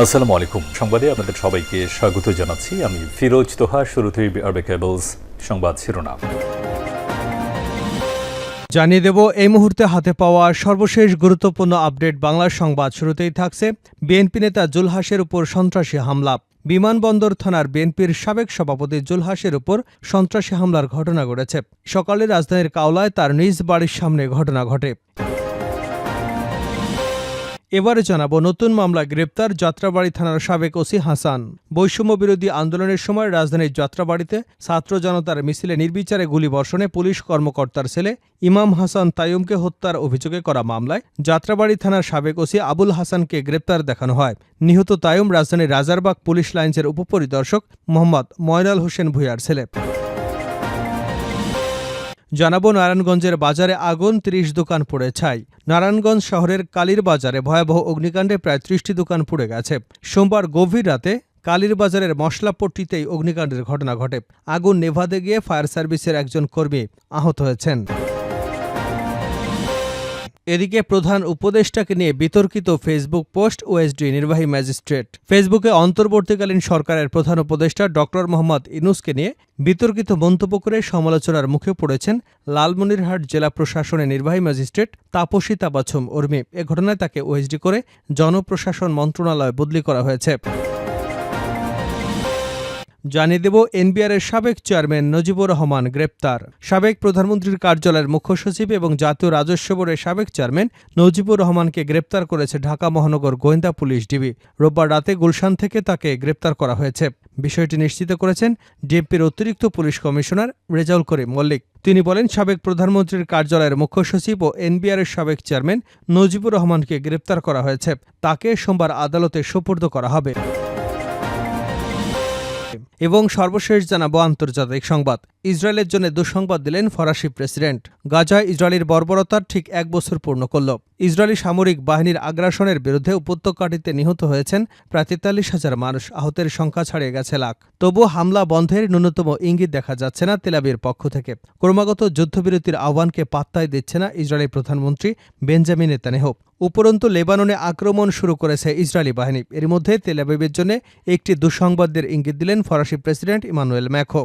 আসসালামু আলাইকুম। সংবাদে আপনাদের সবাইকে স্বাগত জানাচ্ছি। আমি ফিরোজ তোহা, শুরুতেই আরবে কেবলস সংবাদ শিরোনাম। জানিয়ে দেব, এই মুহূর্তে হাতে পাওয়া সর্বশেষ গুরুত্বপূর্ণ আপডেট বাংলা সংবাদ শুরুতেই থাকছে বিএনপি নেতা জুলহাসের উপর সন্ত্রাসী হামলা। বিমানবন্দর থানার বিএনপির সাবেক সভাপতি জুলহাসের উপর সন্ত্রাসী হামলার ঘটনা ঘটেছে। সকালে রাজধানীর কাওলায় তার নিজ বাড়ির সামনে ঘটনা ঘটে। এবারে জানাব নতুন মামলা গ্রেপ্তার যাত্রাবাড়ি থানার সাবেক ওসি হাসান। বৈষম্য বিরোধী আন্দোলনের সময় রাজধানীর যাত্রাবাড়িতে ছাত্র জনতার মিছিলে নির্বিচারে গুলিবর্ষণে পুলিশ কর্মকর্তার ছেলে ইমাম হাসান তাইয়ুমকে হত্যার অভিযোগে করা মামলায় যাত্রাবাড়ি থানার সাবেক ওসি আবুল হাসানকে গ্রেপ্তার দেখানো হয়। নিহত তাইয়ুম রাজধানীর রাজারবাগ পুলিশ লাইন্সের উপপরিদর্শক মোহাম্মদ ময়নাল হোসেন ভুইয়ার ছেলে। জানাব নারায়ণগঞ্জের বাজারে আগুন, ত্রিশ দোকান পুড়ে ছাই। নারায়ণগঞ্জ শহরের কালীর বাজারে ভয়াবহ অগ্নিকাণ্ডে প্রায় ত্রিশটি দোকান পুড়ে গেছে। সোমবার গভীর রাতে কালীর বাজারের মশলাপট্টিতেই অগ্নিকাণ্ডের ঘটনা ঘটে। আগুন নেভাতে গিয়ে ফায়ার সার্ভিসের একজন কর্মী আহত হয়েছেন। এদিকে প্রধান উপদেষ্টাকে নিয়ে বিতর্কিত ফেসবুক পোস্ট ওএসডি নির্বাহী ম্যাজিস্ট্রেট। ফেসবুকে অন্তর্বর্তীকালীন সরকারের প্রধান উপদেষ্টা ডক্টর মোহাম্মদ ইনুসকে নিয়ে বিতর্কিত মন্তব্য করে সমালোচনার মুখে পড়েছেন লালমনিরহাট জেলা প্রশাসনের নির্বাহী ম্যাজিস্ট্রেট তাপসী তাবাছুম উর্মি। এ ঘটনায় তাকে ওএসডি করে জনপ্রশাসন মন্ত্রণালয় বদলি করা হয়েছে। জানিয়ে দেব এনবিআরের সাবেক চেয়ারম্যান নজিবুর রহমান গ্রেপ্তার। সাবেক প্রধানমন্ত্রীর কার্যালয়ের মুখ্য সচিব এবং জাতীয় রাজস্ব বোর্ডের সাবেক চেয়ারম্যান নজিবুর রহমানকে গ্রেপ্তার করেছে ঢাকা মহানগর গোয়েন্দা পুলিশ ডিবি। রোববার রাতে গুলশান থেকে তাকে গ্রেপ্তার করা হয়েছে। বিষয়টি নিশ্চিত করেছেন ডিএমপির অতিরিক্ত পুলিশ কমিশনার রেজাউল করিম মল্লিক। তিনি বলেন, সাবেক প্রধানমন্ত্রীর কার্যালয়ের মুখ্য সচিব ও এনবিআরের সাবেক চেয়ারম্যান নজিবুর রহমানকে গ্রেপ্তার করা হয়েছে। তাকে সোমবার আদালতে সোপর্দ করা হবে। এবং সর্বশেষ জানাব আন্তর্জাতিক সংবাদ। ইসরায়েলের জন্য দুঃসংবাদ দিলেন ফরাসি প্রেসিডেন্ট। গাজায় ইসরায়েলের বর্বরতার ঠিক এক বছর পূর্ণ করল। ইসরায়েলি সামরিক বাহিনীর আগ্রাসনের বিরুদ্ধে উপত্যকাটিতে নিহত হয়েছেন প্রায় তেতাল্লিশ হাজার মানুষ। আহতের সংখ্যা ছাড়িয়ে গেছে লাখ। তবু হামলা বন্ধের ন্যূনতম ইঙ্গিত দেখা যাচ্ছে না তেলাবির পক্ষ থেকে। ক্রমাগত যুদ্ধবিরতির আহ্বানকে পাত্তাই দিচ্ছে না ইসরায়েলি প্রধানমন্ত্রী বেঞ্জামিন নেতানেহ উপরন্তু লেবাননে আক্রমণ শুরু করেছে ইসরায়েলি বাহিনী। এর মধ্যে তেলাবিবের জন্য একটি দুঃসংবাদের ইঙ্গিত দিলেন ফরাসি প্রেসিডেন্ট ইমানুয়েল ম্যাখো।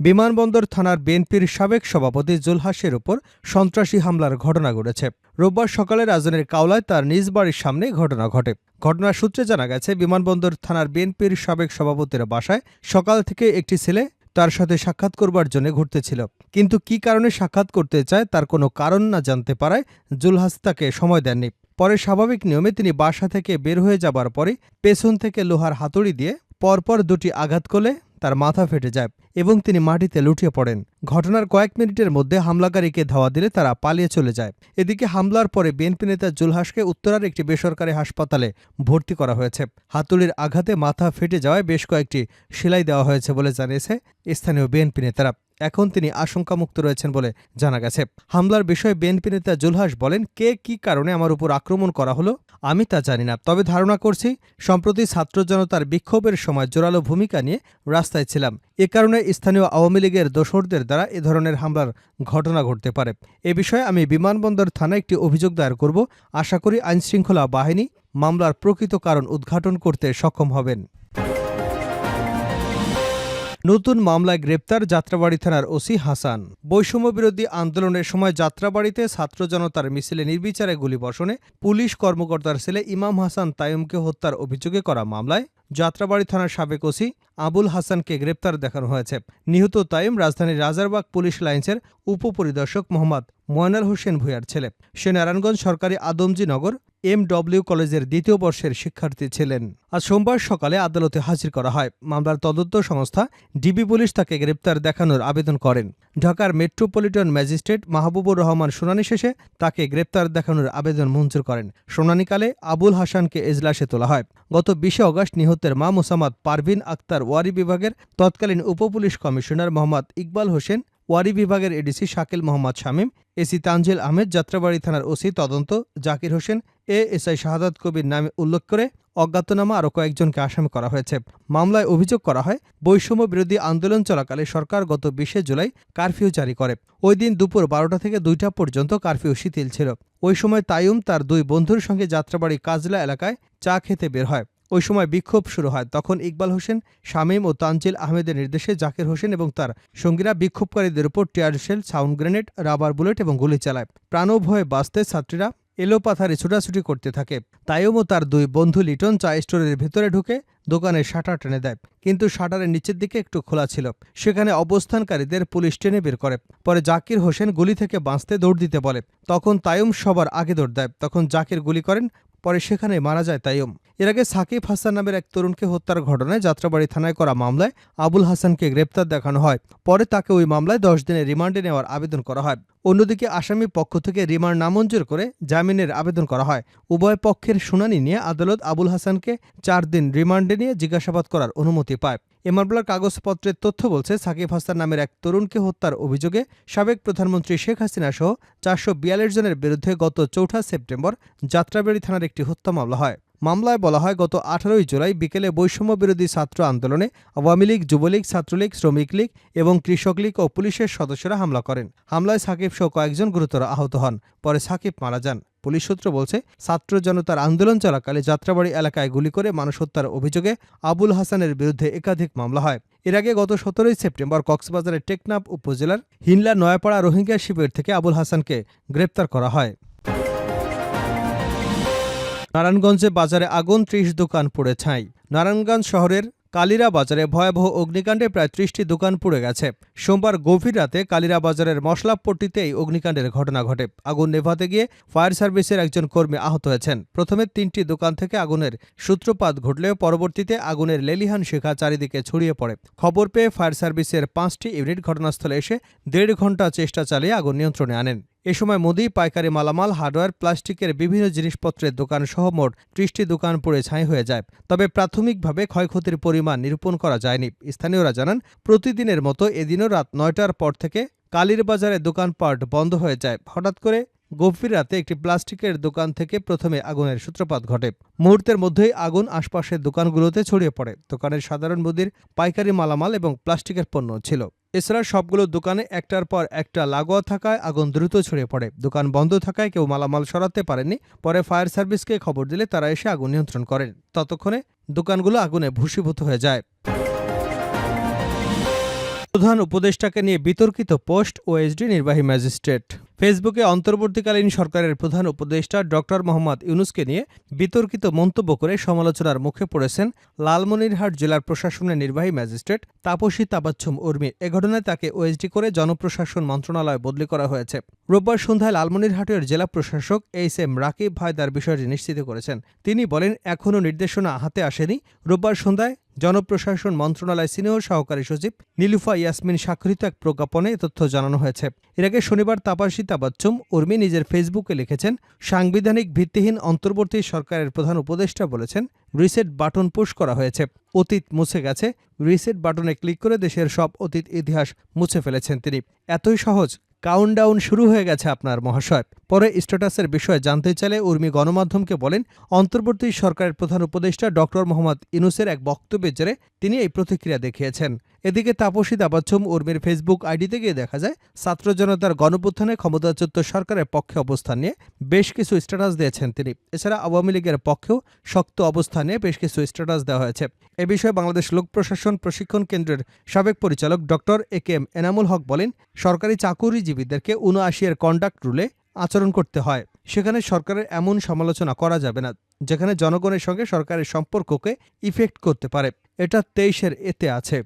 বিমানবন্দর থানার বিএনপির সাবেক সভাপতি জুলহাসের ওপর সন্ত্রাসী হামলার ঘটনা ঘটেছে। রোববার সকালে রাজধানীর কাওলায় তার নিজ বাড়ির সামনে ঘটনা ঘটে। ঘটনার সূত্রে জানা গেছে, বিমানবন্দর থানার বিএনপির সাবেক সভাপতির বাসায় সকাল থেকে একটি ছেলে তার সাথে সাক্ষাৎ করবার জন্য ঘুরতেছিল। কিন্তু কি কারণে সাক্ষাৎ করতে চায় তার কোনো কারণ না জানতে পারায় জুলহাস তাকে সময় দেননি। পরে স্বাভাবিক নিয়মে তিনি বাসা থেকে বের হয়ে যাবার পরে পেছন থেকে লোহার হাতুড়ি দিয়ে পরপর দুটি আঘাত করলে তার মাথা ফেটে যায় এবং তিনি মাটিতে লুটিয়ে পড়েন। ঘটনার কয়েক মিনিটের মধ্যে হামলাকারীকে ধাওয়া দিলে তারা পালিয়ে চলে যায়। এদিকে হামলার পরে বিএনপি নেতা জুলহাসকে উত্তরার একটি বেসরকারি হাসপাতালে ভর্তি করা হয়েছে। হাতুড়ির আঘাতে মাথা ফেটে যাওয়ায় বেশ কয়েকটি সেলাই দেওয়া হয়েছে বলে জানিয়েছে স্থানীয় বিএনপি নেতারা। এখন তিনি আশঙ্কামুক্ত রয়েছেন বলে জানা গেছে। হামলার বিষয়ে বিএনপি নেতা জুলহাস বলেন, কে কি কারণে আমার উপর আক্রমণ করা হলো? আমি তা জানি না, তবে ধারণা করছি, সম্প্রতি ছাত্র জনতার বিক্ষোভের সময় জোরালো ভূমিকা নিয়ে রাস্তায় ছিলাম। এ কারণে স্থানীয় আওয়ামী লীগের দোসরদের দ্বারা এ ধরনের হামলার ঘটনা ঘটতে পারে। এ বিষয়ে আমি বিমানবন্দর থানায় একটি অভিযোগ দায়ের করব। আশা করি আইনশৃঙ্খলা বাহিনী মামলার প্রকৃত কারণ উদ্ঘাটন করতে সক্ষম হবেন। নতুন মামলায় গ্রেপ্তার যাত্রাবাড়ি থানার ওসি হাসান। বৈষম্য বিরোধী আন্দোলনের সময় যাত্রাবাড়িতে ছাত্র জনতার মিছিলে নির্বিচারে গুলিবর্ষণে পুলিশ কর্মকর্তার ছেলে ইমাম হাসান তাইমকে হত্যার অভিযোগে করা মামলায় যাত্রাবাড়ি থানার সাবেক ওসি আবুল হাসানকে গ্রেপ্তার দেখানো হয়েছে। নিহত তাইম রাজধানীর রাজারবাগ পুলিশ লাইন্সের উপপরিদর্শক মোহাম্মদ ময়নাল হোসেন ভূঁইয়ার ছেলে। সে নারায়ণগঞ্জ সরকারি আদমজি নগর এম ডব্লিউ কলেজের দ্বিতীয় বর্ষের শিক্ষার্থী ছিলেন। আজ সোমবার সকালে আদালতে হাজির করা হয়। মামলার তদন্ত সংস্থা ডিবি পুলিশ তাকে গ্রেপ্তার দেখানোর আবেদন করেন। ঢাকার মেট্রোপলিটন ম্যাজিস্ট্রেট মাহবুবুর রহমান শুনানি শেষে তাকে গ্রেপ্তার দেখানোর আবেদন মঞ্জুর করেন। শুনানিকালে আবুল হাসানকে এজলাসে তোলা হয়। গত বিশে অগস্ট নিহতের মা মোসাম্মদ পারভিন আক্তার ওয়ারি বিভাগের তৎকালীন উপপুলিশ কমিশনার মোহাম্মদ ইকবাল হোসেন, ওয়ারি বিভাগের এডিসি শাকিল মোহাম্মদ শামীম, এসি তানজিল আহমেদ, যাত্রাবাড়ি থানার ওসি তদন্ত জাকির হোসেন এ এসআই শাহাদাত কবির নামে উল্লেখ করে অজ্ঞাতনামা আরও কয়েকজনকে আসামি করা হয়েছে। মামলায় অভিযোগ করা হয়, বৈষম্য বিরোধী আন্দোলন চলাকালে সরকার গত বিশে জুলাই কারফিউ জারি করে। ওই দিন দুপুর বারোটা থেকে দুইটা পর্যন্ত কারফিউ শিথিল ছিল। ওই সময় তাইয়ুম তার দুই বন্ধুর সঙ্গে যাত্রাবাড়ি কাজলা এলাকায় চা খেতে বের হয়। ওই সময় বিক্ষোভ শুরু হয়। তখন ইকবাল হোসেন, শামীম ও তানজিল আহমেদের নির্দেশে জাকির হোসেন এবং তার সঙ্গীরা বিক্ষোভকারীদের উপর tear shell sound grenade, rubber bullet এবং গুলি চালায়। প্রাণভয়ে বাঁচতে ছাত্রীরা এলোপাথারি ছুটাছুটি করতে থাকে। তাইয়ুম ও তার দুই বন্ধু লিটন চা স্টোরের ভেতরে ঢুকে দোকানের শাটার টেনে দেয়। কিন্তু শাটারের নিচের দিকে একটু খোলা ছিল। সেখানে অবস্থানকারীদের পুলিশ টেনে বের করে। পরে জাকির হোসেন গুলি থেকে বাঁচতে দৌড় দিতে বলে। তখন তাইয়ুম সবার আগে দৌড় দেয়। তখন জাকির গুলি করেন, পরে সেখানে মারা যায় তাইয়ুম। এর আগে সাকিব হাসান নামের এক তরুণকে হত্যার ঘটনায় যাত্রাবাড়ি থানায় করা মামলায় আবুল হাসানকে গ্রেপ্তার দেখানো হয়। পরে তাকে ওই মামলায় দশ দিনের রিমান্ডে নেওয়ার আবেদন করা হয়। অন্যদিকে আসামি পক্ষ থেকে রিমান্ড নামঞ্জুর করে জামিনের আবেদন করা হয়। উভয় পক্ষের শুনানি নিয়ে আদালত আবুল হাসানকে চার দিন রিমান্ডে নিয়ে জিজ্ঞাসাবাদ করার অনুমতি পায়। এ মামলার কাগজপত্রের তথ্য বলছে, সাকিব হাসান নামের এক তরুণকে হত্যার অভিযোগে সাবেক প্রধানমন্ত্রী শেখ হাসিনা সহ চারশো বিয়াল্লিশ জনের বিরুদ্ধে গত চৌঠা সেপ্টেম্বর যাত্রাবাড়ি থানার একটি হত্যা মামলা হয়। মামলায় বলা হয়, গত আঠারোই জুলাই বিকেলে বৈষম্য বিরোধী ছাত্র আন্দোলনে আওয়ামী লীগ, যুবলীগ, ছাত্রলীগ, শ্রমিক লীগ এবং কৃষক লীগ ও পুলিশের সদস্যরা হামলা করেন। হামলায় সাকিব সহ কয়েকজন গুরুতর আহত হন। পরে সাকিব মারা যান। পুলিশ সূত্র বলছে, ছাত্র জনতার আন্দোলন চলাকালে যাত্রাবাড়ি এলাকায় গুলি করে মানুষ হত্যার অভিযোগে আবুল হাসানের বিরুদ্ধে একাধিক মামলা হয়। এর আগে গত সতেরোই সেপ্টেম্বর কক্সবাজারের টেকনাফ উপজেলার হিনলা নয়াপাড়া রোহিঙ্গা শিবির থেকে আবুল হাসানকে গ্রেপ্তার করা হয়। নারায়ণগঞ্জে বাজারে আগুন, ত্রিশ দোকান পুড়ে ছাই। নারায়ণগঞ্জ শহরের কালিরা বাজারে ভয়াবহ অগ্নিকাণ্ডে প্রায় ত্রিশটি দোকান পুড়ে গেছে। সোমবার গভীর রাতে কালিরা বাজারের মশলাপট্টিতে এই অগ্নিকাণ্ডের ঘটনা ঘটে। আগুন নেভাতে গিয়ে ফায়ার সার্ভিসের একজন কর্মী আহত হয়েছেন। প্রথমে তিনটি দোকান থেকে আগুনের সূত্রপাত ঘটলেও পরবর্তীতে আগুনের লেলিহান শিখা চারিদিকে ছড়িয়ে পড়ে। খবর পেয়ে ফায়ার সার্ভিসের পাঁচটি ইউনিট ঘটনাস্থলে এসে দেড় ঘণ্টা চেষ্টা চালিয়ে আগুন নিয়ন্ত্রণে আনেন। এ সময় মুদি, পাইকারি মালামাল, হার্ডওয়্যার, প্লাস্টিকের বিভিন্ন জিনিসপত্রের দোকান সহ মোট ত্রিশটি দোকান পুড়ে ছাই হয়ে যায়। তবে প্রাথমিকভাবে ক্ষয়ক্ষতির পরিমাণ নিরূপণ করা যায়নি। স্থানীয়রা জানান, প্রতিদিনের মতো এদিনও রাত নয়টার পর থেকে কালীর বাজারে দোকানপাট বন্ধ হয়ে যায়। হঠাৎ করে গভীর রাতে একটি প্লাস্টিকের দোকান থেকে প্রথমে আগুনের সূত্রপাত ঘটে। মুহূর্তের মধ্যেই আগুন আশপাশের দোকানগুলোতে ছড়িয়ে পড়ে। দোকানের সাধারণ মুদির, পাইকারি মালামাল এবং প্লাস্টিকের পণ্য ছিল। এছাড়া সবগুলো দোকানে একটার পর একটা লাগোয়া থাকায় আগুন দ্রুত ছড়িয়ে পড়ে। দোকান বন্ধ থাকায় কেউ মালামাল সরাতে পারেনি পরে ফায়ার সার্ভিসকে খবর দিলে তারা এসে আগুন নিয়ন্ত্রণ করেন। ততক্ষণে দোকানগুলো আগুনে ভূষীভূত হয়ে যায়। প্রধান উপদেষ্টাকে নিয়ে বিতর্কিত পোস্ট ওএসডি নির্বাহী ম্যাজিস্ট্রেট। ফেসবুকে অন্তর্বর্তীকালীন সরকারের প্রধান উপদেষ্টা ডক্টর মোহাম্মদ ইউনুসকে নিয়ে বিতর্কিত মন্তব্য করে সমালোচনার মুখে পড়েছেন লালমনিরহাট জেলার প্রশাসনের নির্বাহী ম্যাজিস্ট্রেট তাপসী তাবাচ্ছুম উর্মি। এ ঘটনায় তাকে ওএসডি করে জনপ্রশাসন মন্ত্রণালয় বদলি করা হয়েছে। রোববার সন্ধ্যায় লালমনিরহাটের জেলা প্রশাসক এইচ এম রাকিব ভাইদার বিষয়টি নিশ্চিত করেছেন। তিনি বলেন, এখনও নির্দেশনা হাতে আসেনি। রোববার সন্ধ্যায় জনপ্রশাসন মন্ত্রণালয় সিনিয়র সহকারী সচিব নীলুফা ইয়াসমিন স্বাক্ষরিত এক প্রজ্ঞাপনে তথ্য জানানো হয়েছে। এর আগে শনিবার তাপাসী তাবাচ্চুম উর্মি নিজের ফেসবুকে লিখেছেন, সাংবিধানিক ভিত্তিহীন অন্তর্বর্তী সরকারের প্রধান উপদেষ্টা বলেছেন, রিসেট বাটন পুশ করা হয়েছে। অতীত মুছে গেছে। রিসেট বাটনে ক্লিক করে দেশের সব অতীত ইতিহাস মুছে ফেলেছেন তিনি। এতই সহজ কাউন্টডাউন শুরু হয়ে গেছে আপনার মহাশয়। পরে স্ট্যাটাসের বিষয়ে জানতে চাইলে উর্মি গণমাধ্যমকে বলেন, অন্তর্বর্তী সরকারের প্রধান উপদেষ্টা ডক্টর মোহাম্মদ ইনুসের এক বক্তব্যের জেরে তিনি এই প্রতিক্রিয়া দেখিয়েছেন। এদিকে তাপসী দাবাচ্ছম উর্মির ফেসবুক আইডিতে গিয়ে দেখা যায় ছাত্র জনতার গণপুত্থানে ক্ষমতাচ্যুত সরকারের পক্ষে অবস্থান নিয়ে বেশ কিছু স্ট্যাটাস দিয়েছেন তিনি। এছাড়া আওয়ামী লীগের পক্ষেও শক্ত অবস্থান বেশ কিছু স্ট্যাটাস দেওয়া হয়েছে। এ বিষয়ে বাংলাদেশ লোক প্রশাসন প্রশিক্ষণ কেন্দ্রের সাবেক পরিচালক doctor A K M Enamul Haque বলেন, সরকারি চাকুরিজীবীদেরকে উনআশি এর কন্ডাক্ট রুলে আচরণ করতে হয়। সেখানে সরকারের এমন সমালোচনা করা যাবে না, যেখানে জনগণের সঙ্গে সরকারের সম্পর্ককে ইফেক্ট করতে পারে। এটা তেইশের এতে আছে।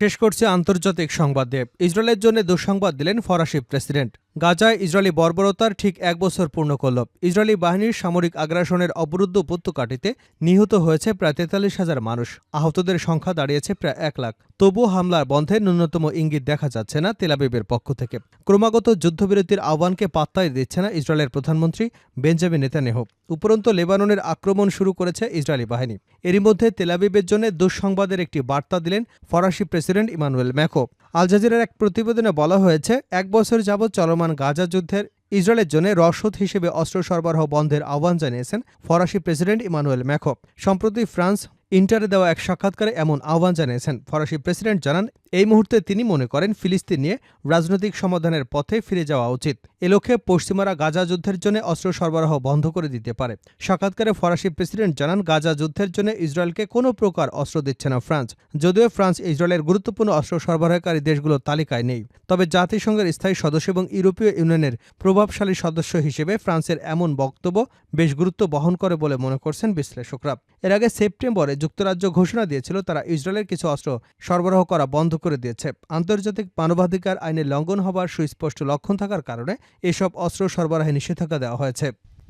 শেষ করছে আন্তর্জাতিক সংবাদ দেব। ইসরায়েলের জন্য দুঃসংবাদ দিলেন ফরাসি প্রেসিডেন্ট। গাজায় ইসরায়েলি বর্বরতার ঠিক এক বছর পূর্ণ করল। ইসরায়েলি বাহিনীর সামরিক আগ্রাসনের অবরুদ্ধ উপত্যকাটিতে নিহত হয়েছে প্রায় তেতাল্লিশ হাজার মানুষ। আহতদের সংখ্যা দাঁড়িয়েছে প্রায় এক লাখ। তবুও হামলার বন্ধে ন্যূনতম ইঙ্গিত দেখা যাচ্ছে না তেলাবিবের পক্ষ থেকে। ক্রমাগত যুদ্ধবিরতির আহ্বানকে পাত্তাই দিচ্ছে না ইসরায়েলের প্রধানমন্ত্রী বেঞ্জামিন নেতানেহ উপরন্ত লেবাননের আক্রমণ শুরু করেছে ইসরায়েলি বাহিনী। এরই মধ্যে তেলাবিবের জন্য দুঃসংবাদের একটি বার্তা দিলেন ফরাসি প্রেসিডেন্ট ইমানুয়েল ম্যাকো আল জাজিরার এক প্রতিবেদনে বলা হয়েছে, এক বছর যাবৎ চলমান গাজা যুদ্ধের ইসরায়েলের জন্য রসদ হিসেবে অস্ত্র সরবরাহ বন্ধের আহ্বান জানিয়েছেন ফরাসি প্রেসিডেন্ট ইমানুয়েল ম্যাখো সম্প্রতি ফ্রান্স ইন্টারে দেওয়া এক সাক্ষাৎকারে এমন আহ্বান জানিয়েছেন। ফরাসি প্রেসিডেন্ট জানান, এই মুহূর্তে তিনি মনে করেন ফিলিস্তিন নিয়ে রাজনৈতিক সমাধানের পথে ফিরে যাওয়া উচিত। এ লক্ষ্যে পশ্চিমারা গাজা যুদ্ধের জন্য অস্ত্র সরবরাহ বন্ধ করে দিতে পারে। সাক্ষাৎকারে ফরাসি প্রেসিডেন্ট জানান, গাজা যুদ্ধের জন্য ইসরায়েলকে কোনো প্রকার অস্ত্র দিচ্ছে না ফ্রান্স। যদিও ফ্রান্স ইসরায়েলের গুরুত্বপূর্ণ অস্ত্র সরবরাহকারী দেশগুলোর তালিকায় নেই। তবে জাতিসংঘের স্থায়ী সদস্য এবং ইউরোপীয় ইউনিয়নের প্রভাবশালী সদস্য হিসেবে ফ্রান্সের এমন বক্তব্য বেশ গুরুত্ব বহন করে বলে মনে করছেন বিশ্লেষকরা। এর আগে সেপ্টেম্বরে যুক্তরাজ্য ঘোষণা দিয়েছিল, তারা ইসরায়েলের কিছু অস্ত্র সরবরাহ করা বন্ধ করে দিয়েছে। আন্তর্জাতিক মানবাধিকার আইনের লঙ্ঘন হবার সুস্পষ্ট লক্ষণ থাকার কারণে এসব অস্ত্র সরবরাহে নিষেধাজ্ঞা দেওয়া হয়েছে।